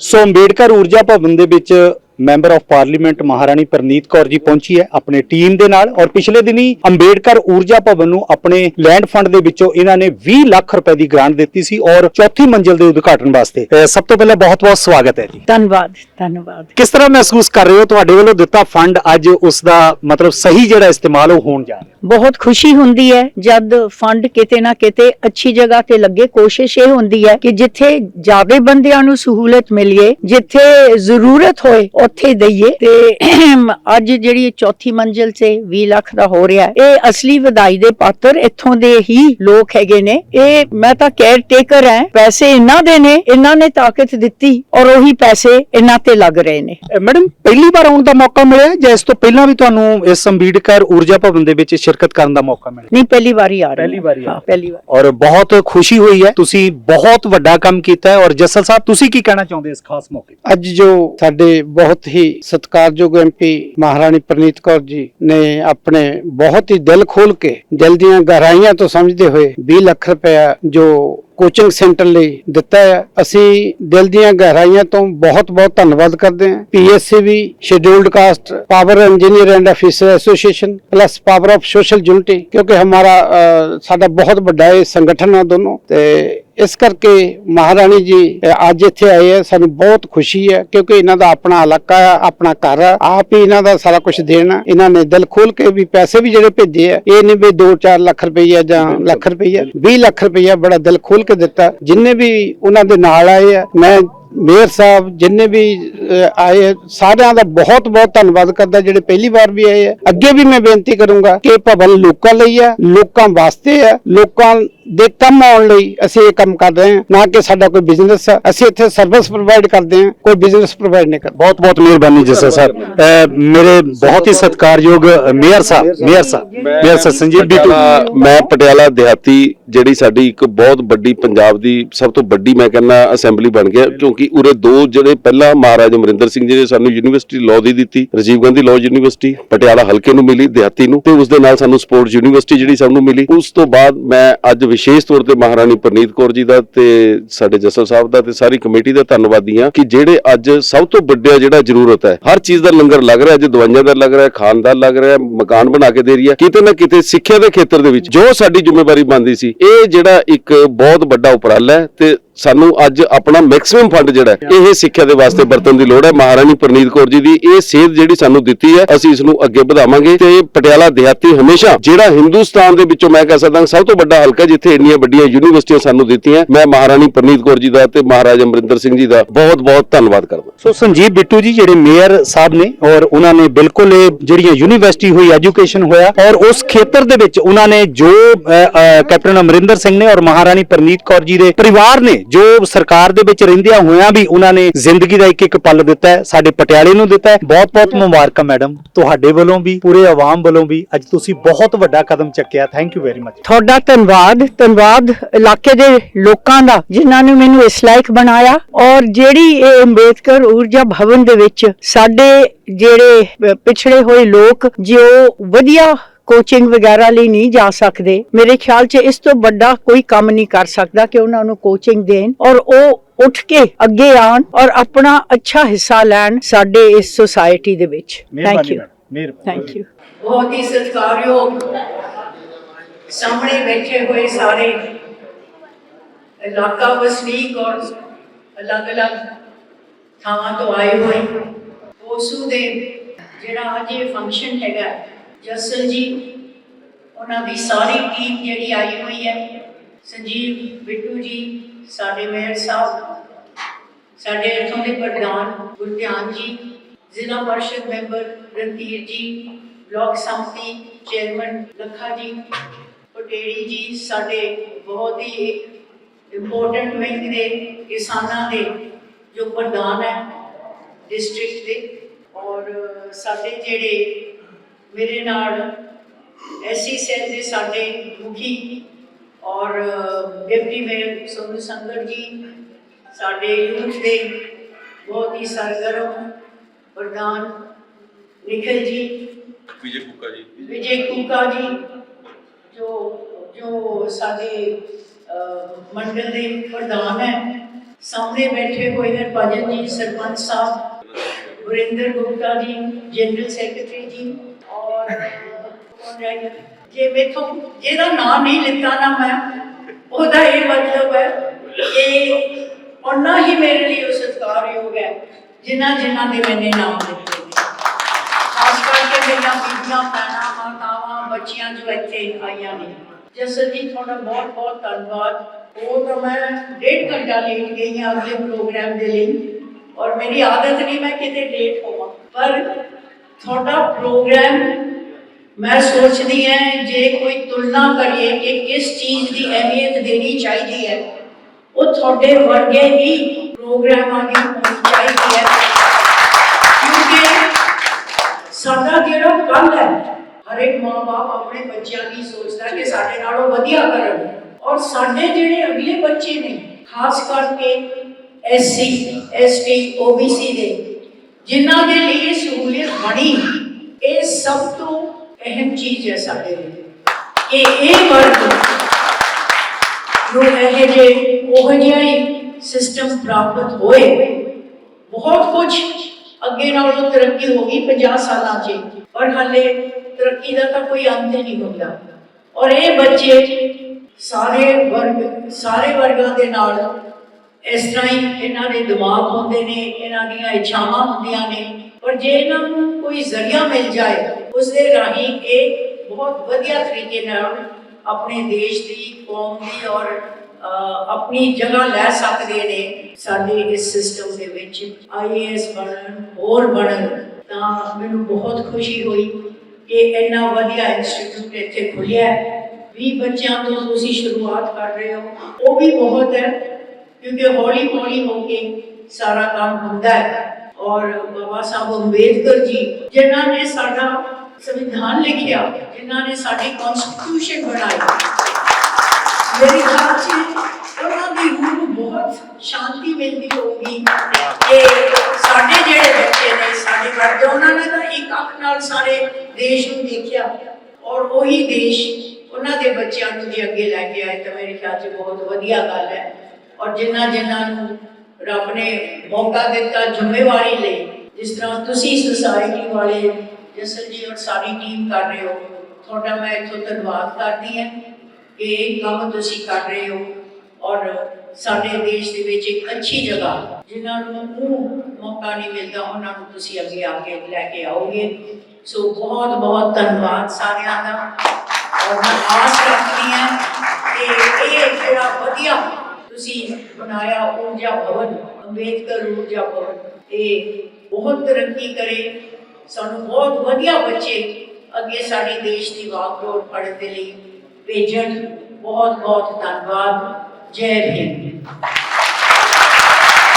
ਸੋ ਅੰਬੇਡਕਰ ਊਰਜਾ ਭਵਨ ਦੇ ਵਿੱਚ ਮੈਂਬਰ ਆਫ ਪਾਰਲੀਮੈਂਟ ਮਹਾਰਾਣੀ ਪ੍ਰਨੀਤ ਕੌਰ ਜੀ ਪਹੁੰਚੀ ਹੈ ਆਪਣੇ ਟੀਮ ਦੇ ਨਾਲ ਔਰ ਪਿਛਲੇ ਦਿਨੀ ਅੰਬੇਡਕਰ ਊਰਜਾ ਭਵਨ ਨੂੰ ਆਪਣੇ ਲੈਂਡ ਫੰਡ ਦੇ ਵਿੱਚੋਂ ਇਹਨਾਂ ਨੇ 20 ਲੱਖ ਰੁਪਏ ਦੀ ਗ੍ਰਾਂਟ ਦਿੱਤੀ ਸੀ ਔਰ ਚੌਥੀ ਮੰਜ਼ਿਲ ਦੇ ਉਦਘਾਟਨ ਵਾਸਤੇ। ਸਭ ਤੋਂ ਪਹਿਲਾਂ ਬਹੁਤ-ਬਹੁਤ ਸਵਾਗਤ ਹੈ ਜੀ। ਧੰਨਵਾਦ ਧੰਨਵਾਦ। ਕਿਸ ਤਰ੍ਹਾਂ ਮਹਿਸੂਸ ਕਰ ਰਹੇ ਹੋ? ਤੁਹਾਡੇ ਵੱਲੋਂ ਦਿੱਤਾ ਫੰਡ ਅੱਜ ਉਸ ਦਾ ਮਤਲਬ ਸਹੀ ਜਿਹੜਾ ਇਸਤੇਮਾਲ ਉਹ ਹੋਣ ਜਾ ਰਿਹਾ। ਬਹੁਤ ਖੁਸ਼ੀ ਹੁੰਦੀ ਹੈ ਜਦ ਫੰਡ ਕਿਤੇ ਨਾ ਕਿਤੇ ਅੱਛੀ ਜਗ੍ਹਾ ਤੇ ਲੱਗੇ। ਕੋਸ਼ਿਸ਼ ਇਹ ਹੁੰਦੀ ਹੈ ਕਿ ਜਿੱਥੇ ਜ਼ਿਆਦਾ ਬੰਦਿਆਂ ਨੂੰ ਸਹੂਲਤ ਮਿਲੇ ਜਿੱਥੇ ਜ਼ਰੂਰਤ ਹੋਏ ਉੱਥੇ ਦਈਏ। ਤੇ ਅੱਜ ਜਿਹੜੀ ਚੌਥੀ ਮੰਜ਼ਿਲ ਤੇ 20 ਲੱਖ ਦਾ ਹੋ ਰਿਹਾ ਇਹ ਅਸਲੀ ਵਧਾਈ ਦੇ ਪਾਤਰ ਇੱਥੋਂ ਦੇ ਹੀ ਲੋਕ ਹੈਗੇ ਨੇ। ਇਹ ਮੈਂ ਤਾਂ ਕੇਅਰ ਟੇਕਰ ਹਾਂ ਪੈਸੇ ਇਹਨਾਂ ਦੇ ਨੇ ਇਹਨਾਂ ਨੇ ਤਾਕਤ ਦਿੱਤੀ ਔਰ ਉਹੀ ਪੈਸੇ ਇਹਨਾਂ ਤੇ ਲੱਗ ਰਹੇ ਨੇ। ਮੈਡਮ ਪਹਿਲੀ ਵਾਰ ਆਉਣ ਦਾ ਮੌਕਾ ਮਿਲਿਆ ਜਾਂ ਇਸ ਤੋਂ ਪਹਿਲਾਂ ਵੀ ਤੁਹਾਨੂੰ ਇਸ ਅੰਬੇਡਕਰ ਊਰਜਾ ਭਵਨ ਦੇ ਵਿੱਚ ਸ਼ਿਰਕਤ ਕਰਨ ਦਾ ਮੌਕਾ ਮਿਲਿਆ? ਨਹੀਂ ਪਹਿਲੀ ਵਾਰੀ ਆ ਰਹੀ। ਪਹਿਲੀ ਵਾਰੀ ਆ ਹਾਂ ਪਹਿਲੀ ਵਾਰ। ਔਰ ਬਹੁਤ ਖੁਸ਼ੀ ਹੋਈ ਹੈ। ਤੁਸੀਂ ਬਹੁਤ ਵੱਡਾ ਕੰਮ ਕੀਤਾ ਹੈ ਔਰ ਜਸਲ ਸਾਹਿਬ ਤੁਸੀਂ ਕੀ ਕਹਿਣਾ ਚਾਹੁੰਦੇ ਇਸ ਖਾਸ ਮੌਕੇ? ਅੱਜ ਜੋ ਸਾਡੇ ਬਹੁਤ ਹੀ ਸਤਿਕਾਰਯੋਗ ਐਮਪੀ ਮਹਾਰਾਣੀ ਪ੍ਰਨੀਤ ਕੌਰ ਜੀ ਨੇ ਆਪਣੇ ਬਹੁਤ ਹੀ ਦਿਲ ਖੋਲ ਕੇ ਦਿਲ ਦੀਆਂ ਗਹਿਰਾਈਆਂ ਤੋਂ ਸਮਝਦੇ ਹੋਏ 20 ਲੱਖ ਰੁਪਇਆ ਜੋ ਕੋਚਿੰਗ ਸੈਂਟਰ ਲਈ ਦਿੱਤਾ ਹੈ। ਅਸੀਂ ਦਿਲ ਦੀਆਂ ਗਹਿਰਾਈਆਂ ਤੋਂ ਬਹੁਤ ਬਹੁਤ ਧੰਨਵਾਦ ਕਰਦੇ ਹਾਂ। PSCB scheduled caste power engineer and officer association plus power of social unity ਕਿਉਂਕਿ ਹਮਾਰਾ ਸਾਡਾ ਬਹੁਤ ਵੱਡਾ ਇਹ ਸੰਗਠਨ ਹੈ ਦੋਨੋਂ। ਤੇ ਇਸ ਕਰਕੇ ਮਹਾਰਾਣੀ ਜੀ ਅੱਜ ਇੱਥੇ ਆਏ ਹੈ ਸਾਨੂੰ ਬਹੁਤ ਖੁਸ਼ੀ ਹੈ ਕਿਉਂਕਿ ਇਹਨਾਂ ਦਾ ਆਪਣਾ ਇਲਾਕਾ ਹੈ ਆਪਣਾ ਘਰ ਹੈ ਆਪ ਹੀ ਇਹਨਾਂ ਦਾ ਸਾਰਾ ਕੁਝ ਦੇਣਾ ਇਹਨਾਂ ਨੇ ਦਿਲ ਖੋਲ ਕੇ ਵੀ ਪੈਸੇ ਵੀ ਜਿਹੜੇ ਭੇਜੇ ਆ ਇਹ ਨਹੀਂ ਵੀ 2-4 ਲੱਖ ਰੁਪਈਆ ਜਾਂ ਲੱਖ ਰੁਪਈਆ 20 ਲੱਖ ਰੁਪਈਆ ਬੜਾ ਦਿਲ ਖੋਲ ਕੇ ਦਿੱਤਾ। ਜਿੰਨੇ ਵੀ ਉਹਨਾਂ ਦੇ ਨਾਲ ਆਏ ਆ ਮੈਂ ਮੇਅਰ ਸਾਹਿਬ ਜਿੰਨੇ ਵੀ ਆਏ ਆ, ਸਾਰਿਆਂ ਦਾ ਬਹੁਤ ਬਹੁਤ ਧੰਨਵਾਦ ਕਰਦਾ ਜਿਹੜੇ ਪਹਿਲੀ ਵਾਰ ਵੀ ਆਏ ਆ। ਅੱਗੇ ਵੀ ਮੈਂ ਬੇਨਤੀ ਕਰੂੰਗਾ ਕਿ ਭਵਨ ਲੋਕਾਂ ਲਈ ਹੈ ਲੋਕਾਂ ਵਾਸਤੇ ਹੈ ਲੋਕਾਂ ਦੇ ਕੰਮ ਆਉਣ ਲਈ ਅਸੀਂ ਇਹ ਕੰਮ ਕਰ ਰਹੇ ਹਾਂ ਨਾ ਕਿ ਸਾਡਾ ਕੋਈ ਬਿਜ਼ਨਸ ਹੈ ਅਸੀਂ ਇੱਥੇ ਸਰਵਿਸ ਪ੍ਰੋਵਾਈਡ ਕਰਦੇ ਹਾਂ ਕੋਈ ਬਿਜ਼ਨਸ ਪ੍ਰੋਵਾਈਡ ਨਹੀਂ ਕਰਦਾ। ਬਹੁਤ ਬਹੁਤ ਮਿਹਰਬਾਨੀ ਜਸਲ ਸਾਹਿਬ। ਮੇਰੇ ਬਹੁਤ ਹੀ ਸਤਿਕਾਰਯੋਗ ਮੇਅਰ ਸਾਹਿਬ ਮੇਅਰ ਸਾਹਿਬ ਮੇਅਰ ਸਾਹਿਬ ਸੰਜੀਵ ਬਿੱਟੂ। ਮੈਂ ਪਟਿਆਲਾ ਦਿਹਾਤੀ ਜਿਹੜੀ ਸਾਡੀ ਇੱਕ ਬਹੁਤ ਵੱਡੀ ਪੰਜਾਬ ਦੀ ਸਭ ਤੋਂ ਵੱਡੀ ਮੈਂ ਕਹਿੰਦਾ ਅਸੈਂਬਲੀ ਬਣ ਗਿਆ ਕਿਉਂਕਿ ਉਰੇ ਦੋ ਜਿਹੜੇ ਪਹਿਲਾਂ ਮਹਾਰਾਜਾ ਅਮਰਿੰਦਰ ਸਿੰਘ ਜੀ ਨੇ ਸਾਨੂੰ ਯੂਨੀਵਰਸਿਟੀ ਲਾਅ ਦੀ ਦਿੱਤੀ ਰਾਜੀਵ ਗਾਂਧੀ ਲਾਅ ਯੂਨੀਵਰਸਿਟੀ ਪਟਿਆਲਾ ਹਲਕੇ ਨੂੰ ਮਿਲੀ ਦਿਹਾਤੀ ਨੂੰ ਤੇ ਉਸ ਦੇ ਨਾਲ ਸਾਨੂੰ ਸਪੋਰਟਸ ਯੂਨੀਵਰਸਿਟੀ ਜਿਹੜੀ ਸਾਨੂੰ ਮਿਲੀ। ਉਸ ਤੋਂ ਬਾਅਦ ਮੈਂ ਅੱਜ ਵਿਸ਼ੇਸ਼ ਤੌਰ ਤੇ ਮਹਾਰਾਣੀ ਪ੍ਰਨੀਤ ਕੌਰ ਜੀ ਦਾ ਤੇ ਸਾਡੇ ਜਸਲ ਸਾਹਿਬ ਦਾ ਤੇ ਸਾਰੀ ਕਮੇਟੀ ਦਾ ਧੰਨਵਾਦੀ ਹਾਂ ਕਿ ਜਿਹੜੇ ਅੱਜ ਸਭ ਤੋਂ ਵੱਡਾ ਜਿਹੜਾ ਜ਼ਰੂਰਤ ਹੈ ਹਰ ਚੀਜ਼ ਦਾ ਲੰਗਰ ਲੱਗ ਰਿਹਾ ਅੱਜ ਦਵਾਈਆਂ ਦਾ ਲੱਗ ਰਿਹਾ ਖਾਣ ਦਾ ਲੱਗ ਰਿਹਾ ਮਕਾਨ ਬਣਾ ਕੇ ਦੇ ਰਹੀ ਹੈ ਕਿਤੇ ਨਾ ਕਿਤੇ ਸਿੱਖਿਆ ਦੇ ਖੇਤਰ ਦੇ ਵਿੱਚ ਜੋ ਸਾਡੀ ਜ਼ਿੰਮੇਵਾਰੀ ਬਣਦੀ ਸੀ ਇਹ ਜਿਹੜਾ ਇੱਕ ਬਹੁਤ ਵੱਡਾ ਉਪਰਾਲਾ ਹੈ ਤੇ ਸਾਨੂੰ ਅੱਜ ਆਪਣਾ ਮੈਕਸਿਮਮ ਫੰਡ ਜਿਹੜਾ ਇਹ ਸਿੱਖਿਆ ਦੇ ਵਾਸਤੇ ਵਰਤਣ ਦੀ ਲੋੜ ਹੈ। ਮਹਾਰਾਣੀ ਪ੍ਰਨੀਤ ਕੌਰ ਜੀ ਦੀ ਇਹ ਸੇਧ ਜਿਹੜੀ ਸਾਨੂੰ ਦਿੱਤੀ ਹੈ, ਅਸੀਂ ਇਸ ਨੂੰ ਅੱਗੇ ਵਧਾਵਾਂਗੇ। ਤੇ ਪਟਿਆਲਾ ਦਿਹਾਤੀ ਹਮੇਸ਼ਾ ਜਿਹੜਾ ਹਿੰਦੁਸਤਾਨ ਦੇ ਵਿੱਚੋਂ ਮੈਂ ਕਹਿ ਸਕਦਾ ਸਭ ਤੋਂ ਵੱਡਾ ਹਲਕਾ ਜਿੱਥੇ ਇੰਨੀਆਂ ਵੱਡੀਆਂ ਯੂਨੀਵਰਸਿਟੀਆਂ ਸਾਨੂੰ ਦਿੱਤੀਆਂ ਮੈਂ ਮਹਾਰਾਣੀ ਪ੍ਰਨੀਤ ਕੌਰ ਜੀ ਦਾ ਤੇ ਮਹਾਰਾਜਾ ਅਮਰਿੰਦਰ ਸਿੰਘ ਜੀ ਦਾ ਬਹੁਤ ਬਹੁਤ ਧੰਨਵਾਦ ਕਰਦਾ ਸੋ ਸੰਜੀਵ ਬਿੱਟੂ ਜੀ, ਜਿਹੜੇ ਮੇਅਰ ਸਾਹਿਬ ਨੇ ਔਰ ਉਹਨਾਂ ਨੇ ਬਿਲਕੁਲ ਇਹ ਜਿਹੜੀਆਂ ਯੂਨੀਵਰਸਿਟੀ ਹੋਈ, ਐਜੂਕੇਸ਼ਨ ਹੋਇਆ ਔਰ ਉਸ ਖੇਤਰ ਦੇ ਵਿੱਚ ਉਹਨਾਂ ਨੇ ਜੋ ਕੈਪਟਨ ਅਮਰਿੰਦਰ ਸਿੰਘ ਨੇ ਔਰ ਮਹਾਰਾਣੀ ਪ੍ਰਨੀਤ ਕੌਰ ਜੀ ਦੇ ਪਰਿਵਾਰ ਨੇ ਜੋ ਸਰਕਾਰ ਦੇ ਵਿੱਚ ਰਹਿੰਦਿਆਂ ਹੋਇਆਂ ਵੀ ਉਹਨਾਂ ਨੇ ਜ਼ਿੰਦਗੀ ਦਾ ਇੱਕ ਇੱਕ ਪਲ ਦਿੱਤਾ ਹੈ ਸਾਡੇ ਪਟਿਆਲੇ ਨੂੰ ਦਿੱਤਾ ਹੈ। ਬਹੁਤ ਬਹੁਤ ਮੁਬਾਰਕਾਂ ਮੈਡਮ। ਤੁਹਾਡੇ ਵੱਲੋਂ ਵੀ ਪੂਰੇ ਆਵਾਮ ਵੱਲੋਂ ਵੀ ਅੱਜ ਤੁਸੀਂ ਬਹੁਤ ਵੱਡਾ ਕਦਮ ਚੱਕਿਆ। ਥੈਂਕ ਯੂ ਵੈਰੀ ਮਚ ਤੁਹਾਡਾ ਧੰਨਵਾਦ ਧੰਨਵਾਦ ਇਲਾਕੇ ਦੇ ਲੋਕਾਂ ਦਾ ਜਿਨ੍ਹਾਂ ਨੇ ਮੈਨੂੰ ਇਸ ਲਾਇਕ ਬਣਾਇਆ। ਔਰ ਜਿਹੜੀ ਇਹ ਅੰਬੇਦਕਰ ਊਰਜਾ ਭਵਨ ਦੇ ਵਿੱਚ ਸਾਡੇ ਜਿਹੜੇ ਪਿਛੜੇ ਹੋਏ ਲੋਕ ਜੋ ਵਧੀਆ ਕੋਚਿੰਗ ਵਗੈਰਾ ਲਈ ਨਹੀਂ ਜਾ ਸਕਦੇ। ਮੇਰੇ ਖਿਆਲ 'ਚ ਇਸ ਤੋਂ ਵੱਡਾ ਕੋਈ ਕੰਮ ਨਹੀਂ ਕਰ ਸਕਦਾ ਕਿ ਉਹਨਾਂ ਨੂੰ ਕੋਚਿੰਗ ਦੇਣ। ਔਰ ਉਹ ਉੱਠ ਕੇ ਅੱਗੇ ਆਣ ਔਰ ਆਪਣਾ ਅੱਛਾ ਹਿੱਸਾ ਲੈਣ ਸਾਡੇ ਇਸ ਸੁਸਾਇਟੀ ਦੇ ਵਿੱਚ। ਥੈਂਕ ਯੂ ਮਿਹਰਬਾਨੀ। ਥੈਂਕ ਯੂ ਬਹੁਤ ਹੀ ਸਤਿਕਾਰਯੋਗ ਸਾਹਮਣੇ ਬੈਠੇ ਹੋਏ ਸਾਰੇ ਇਲਾਕਾ ਵਸਨੀਕ ਔਰ ਅਲੱਗ-ਅਲੱਗ ਥਾਵਾਂ ਤੋਂ ਆਏ ਹੋਏ। ਉਸੂ ਦੇ ਜਿਹੜਾ ਅੱਜ ਇਹ ਫੰਕਸ਼ਨ ਹੈਗਾ ਜਸਲ ਜੀ, ਉਹਨਾਂ ਦੀ ਸਾਰੀ ਟੀਮ ਜਿਹੜੀ ਆਈ ਹੋਈ ਹੈ। ਸੰਜੀਵ ਬਿੱਟੂ ਜੀ, ਸਾਡੇ ਮੇਅਰ ਸਾਹਿਬ, ਸਾਡੇ ਇੱਥੋਂ ਦੇ ਪ੍ਰਧਾਨ ਗੁਰਧਿਆਨ ਜੀ, ਜ਼ਿਲ੍ਹਾ ਪਰਿਸ਼ਦ ਮੈਂਬਰ ਰਣਧੀਰ ਜੀ, ਬਲਾਕ ਸੰਮਤੀ ਚੇਅਰਮੈਨ ਲੱਖਾ ਜੀ ਪਟੇੜੀ ਜੀ, ਸਾਡੇ ਬਹੁਤ ਹੀ ਇੰਪੋਰਟੈਂਟ ਵਿੰਗ ਦੇ, ਕਿਸਾਨਾਂ ਦੇ ਜੋ ਪ੍ਰਧਾਨ ਹੈ ਡਿਸਟ੍ਰਿਕਟ ਦੇ। ਔਰ ਸਾਡੇ ਜਿਹੜੇ ਮੇਰੇ ਨਾਲ ਐਸੀ ਸੈਲ ਦੇ ਸਾਡੇ ਮੁਖੀ ਔਰ ਡਿਪਟੀ ਮੇਅਰ ਸੋਨੂ ਸੰਗਰ ਜੀ ਸਾਡੇ ਯੂਥ ਦੇ ਬਹੁਤ ਹੀ ਸਰਗਰਮ ਪ੍ਰਧਾਨ ਨਿਖਿਲ ਜੀ ਵਿਜੇ ਕੁੱਕਾ ਜੀ। ਵਿਜੇ ਕੁਕਾ ਜੀ ਜੋ ਜੋ ਸਾਡੇ ਮੰਡਲ ਦੇ ਪ੍ਰਧਾਨ ਹੈ। ਸਾਹਮਣੇ ਬੈਠੇ ਹੋਏ ਹਰਭਜਨ ਜੀ ਸਰਪੰਚ ਸਾਹਿਬ ਵਰਿੰਦਰ ਗੁਪਤਾ ਜੀ ਜਨਰਲ ਸੈਕਟਰੀ ਜੀ ਔਰ ਜੇ ਮੇਥੋਂ ਜਿਹਦਾ ਨਾਮ ਨਹੀਂ ਲਿੱਤਾ ਨਾ ਮੈਂ, ਉਹਦਾ ਇਹ ਮਤਲਬ ਹੈ ਕਿ ਉਹਨਾਂ ਹੀ ਮੇਰੇ ਲਈ ਉਹ ਸਤਿਕਾਰਯੋਗ ਹੈ, ਜਿਨ੍ਹਾਂ ਜਿਨ੍ਹਾਂ ਦੇ ਮੈਨੇ ਨਾਮ ਦਿੱਤੇ ਖਾਸ ਕਰਕੇ ਮੇਰੀਆਂ ਬੀਬੀਆਂ, ਭੈਣਾਂ, ਮਾਤਾਵਾਂ, ਬੱਚੀਆਂ ਜੋ ਇੱਥੇ ਆਈਆਂ ਨੇ। ਜਸਲ ਜੀ, ਤੁਹਾਡਾ ਬਹੁਤ ਬਹੁਤ ਧੰਨਵਾਦ। ਉਹ ਤਾਂ ਮੈਂ ਡੇਢ ਘੰਟਾ ਲੇਟ ਗਈ ਹਾਂ ਅਗਲੇ ਪ੍ਰੋਗਰਾਮ ਦੇ ਲਈ ਔਰ ਮੇਰੀ ਆਦਤ ਨਹੀਂ ਮੈਂ ਕਿਤੇ ਲੇਟ ਹੋਵਾਂ। ਪਰ ਤੁਹਾਡਾ ਪ੍ਰੋਗਰਾਮ ਮੈਂ ਸੋਚਦੀ ਹਾਂ ਜੇ ਕੋਈ ਤੁਲਨਾ ਕਰੀਏ ਕਿ ਕਿਸ ਚੀਜ਼ ਦੀ ਅਹਿਮੀਅਤ ਦੇਣੀ ਚਾਹੀਦੀ ਹੈ ਉਹ ਤੁਹਾਡੇ ਵਰਗੇ ਹੀ ਪ੍ਰੋਗਰਾਮਾਂ ਦੀ ਹੋਣੀ ਚਾਹੀਦੀ ਹੈ ਕਿਉਂਕਿ ਸਾਡਾ ਜਿਹੜਾ ਕੱਲ ਹੈ ਹਰ ਇੱਕ ਮਾਂ-ਬਾਪ ਆਪਣੇ ਬੱਚਿਆਂ ਦੀ ਸੋਚਦਾ ਕਿ ਸਾਡੇ ਨਾਲੋਂ ਵਧੀਆ ਕਰਨ ਔਰ ਸਾਡੇ ਜਿਹੜੇ ਅਗਲੇ ਬੱਚੇ ਨੇ ਖਾਸ ਕਰਕੇ ਐਸਸੀ ਐਸਟੀ ਓਬੀਸੀ ਦੇ ਜਿਨ੍ਹਾਂ ਦੇ ਲਈ ਇਹ ਸਹੂਲੀਅਤ ਬਣੀ ਇਹ ਸਭ ਤੋਂ ਅਹਿਮ ਚੀਜ਼ ਹੈ ਸਾਡੇ ਲਈ। ਕਿ ਇਹ ਵਰਗ ਨੂੰ ਇਹ ਜੇ ਉਹ ਜਿਹਾ ਹੀ ਸਿਸਟਮ ਪ੍ਰਾਪਤ ਹੋਏ, ਬਹੁਤ ਕੁਝ ਅੱਗੇ ਨਾਲੋਂ ਤਰੱਕੀ ਹੋ ਗਈ 50 ਸਾਲਾਂ 'ਚ ਪਰ ਹਾਲੇ ਤਰੱਕੀ ਦਾ ਤਾਂ ਕੋਈ ਅੰਤ ਹੀ ਨਹੀਂ ਹੁੰਦਾ। ਔਰ ਇਹ ਬੱਚੇ ਸਾਰੇ ਵਰਗ, ਸਾਰੇ ਵਰਗਾਂ ਦੇ ਨਾਲ ਇਸ ਤਰ੍ਹਾਂ ਹੀ ਇਹਨਾਂ ਦੇ ਦਿਮਾਗ ਹੁੰਦੇ ਨੇ, ਇਹਨਾਂ ਦੀਆਂ ਇੱਛਾਵਾਂ ਹੁੰਦੀਆਂ ਨੇ। ਔਰ ਜੇ ਇਹਨਾਂ ਨੂੰ ਕੋਈ ਜ਼ਰੀਆ ਮਿਲ ਜਾਏ ਉਸ ਦੇ ਰਾਹੀਂ ਇਹ ਬਹੁਤ ਵਧੀਆ ਤਰੀਕੇ ਨਾਲ ਆਪਣੇ ਦੇਸ਼ ਦੀ ਕੌਮ ਦੀ ਔਰ ਆਪਣੀ ਜਗ੍ਹਾ ਲੈ ਸਕਦੇ ਨੇ ਸਾਡੇ ਇਸ ਸਿਸਟਮ ਦੇ ਵਿੱਚ। ਆਈਏਐਸ ਬਣਨ, ਹੋਰ ਬਣਨ, ਤਾਂ ਮੈਨੂੰ ਬਹੁਤ ਖੁਸ਼ੀ ਹੋਈ ਕਿ ਇੰਨਾ ਵਧੀਆ ਇੰਸਟੀਚਿਊਟ ਇੱਥੇ ਖੁੱਲਿਆ ਹੈ। 20 ਬੱਚਿਆਂ ਤੋਂ ਤੁਸੀਂ ਸ਼ੁਰੂਆਤ ਕਰ ਰਹੇ ਹੋ। ਉਹ ਵੀ ਬਹੁਤ ਹੈ, ਕਿਉਂਕਿ ਹੌਲੀ ਹੌਲੀ ਹੋ ਕੇ ਸਾਰਾ ਕੰਮ ਹੁੰਦਾ ਹੈ। ਔਰ ਬਾਬਾ ਸਾਹਿਬ ਅੰਬੇਦਕਰ ਜੀ, ਜਿਨ੍ਹਾਂ ਨੇ ਸਾਡਾ ਸੰਵਿਧਾਨ ਲਿਖਿਆ, ਜਿਨ੍ਹਾਂ ਨੇ ਸਾਡੀ ਕਨਸਟੀਟਿਊਸ਼ਨ ਬਣਾਈ। ਮੇਰੀ ਖਿਆਲ ਚ ਉਹਨਾਂ ਦੀ ਰੂਹ ਨੂੰ ਬਹੁਤ ਸ਼ਾਂਤੀ ਮਿਲਦੀ ਹੋਊਗੀ। ਕਿ ਸਾਡੇ ਜਿਹੜੇ ਬੱਚੇ ਨੇ, ਸਾਡੇ ਵਰਗੇ, ਉਹਨਾਂ ਨੇ ਤਾਂ ਇੱਕ ਅੱਖ ਨਾਲ ਸਾਰੇ ਦੇਸ਼ ਨੂੰ ਦੇਖਿਆ। ਔਰ ਉਹੀ ਦੇਸ਼ ਉਹਨਾਂ ਦੇ ਬੱਚਿਆਂ ਨੂੰ ਜੇ ਅੱਗੇ ਲੈ ਕੇ ਆਏ, ਤਾਂ ਮੇਰੇ ਖਿਆਲ ਚ ਬਹੁਤ ਵਧੀਆ ਗੱਲ ਹੈ। ਔਰ ਜਿਨ੍ਹਾਂ ਜਿਨ੍ਹਾਂ ਨੂੰ ਰੱਬ ਨੇ ਮੌਕਾ ਦਿੱਤਾ ਜ਼ਿੰਮੇਵਾਰੀ ਲਈ, ਜਿਸ ਤਰ੍ਹਾਂ ਤੁਸੀਂ ਸੁਸਾਇਟੀ ਵਾਲੇ ਜਸਲ ਜੀ ਔਰ ਸਾਰੀ ਟੀਮ ਕਰ ਰਹੇ ਹੋ। ਤੁਹਾਡਾ ਮੈਂ ਇੱਥੋਂ ਧੰਨਵਾਦ ਕਰਦੀ ਹਾਂ ਕਿ ਇਹ ਕੰਮ ਤੁਸੀਂ ਕਰ ਰਹੇ ਹੋ ਔਰ ਸਾਡੇ ਦੇਸ਼ ਦੇ ਵਿੱਚ ਇੱਕ ਅੱਛੀ ਜਗ੍ਹਾ ਜਿਨ੍ਹਾਂ ਨੂੰ ਉਹ ਮੌਕਾ ਨਹੀਂ ਮਿਲਦਾ, ਉਹਨਾਂ ਨੂੰ ਤੁਸੀਂ ਅੱਗੇ ਆ ਕੇ ਲੈ ਕੇ ਆਓਗੇ। ਸੋ ਬਹੁਤ ਬਹੁਤ ਧੰਨਵਾਦ ਸਾਰਿਆਂ ਦਾ। ਔਰ ਮੈਂ ਆਸ ਰੱਖਦੀ ਹਾਂ ਕਿ ਇਹ ਜਿਹੜਾ ਵਧੀਆ ਤੁਸੀਂ ਬਣਾਇਆ ਊਰਜਾ ਭਵਨ, ਅੰਬੇਦਕਰ ਊਰਜਾ ਭਵਨ, ਇਹ ਬਹੁਤ ਤਰੱਕੀ ਕਰੇ। ਸਾਨੂੰ ਬਹੁਤ ਵਧੀਆ ਬੱਚੇ ਅੱਗੇ ਸਾਡੇ ਦੇਸ਼ ਦੀ ਵਾਗਡੋਰ ਪੜ੍ਹਨ ਦੇ ਲਈ ਭੇਜਣ। ਬਹੁਤ ਬਹੁਤ ਧੰਨਵਾਦ। ਜੈ ਹਿੰਦ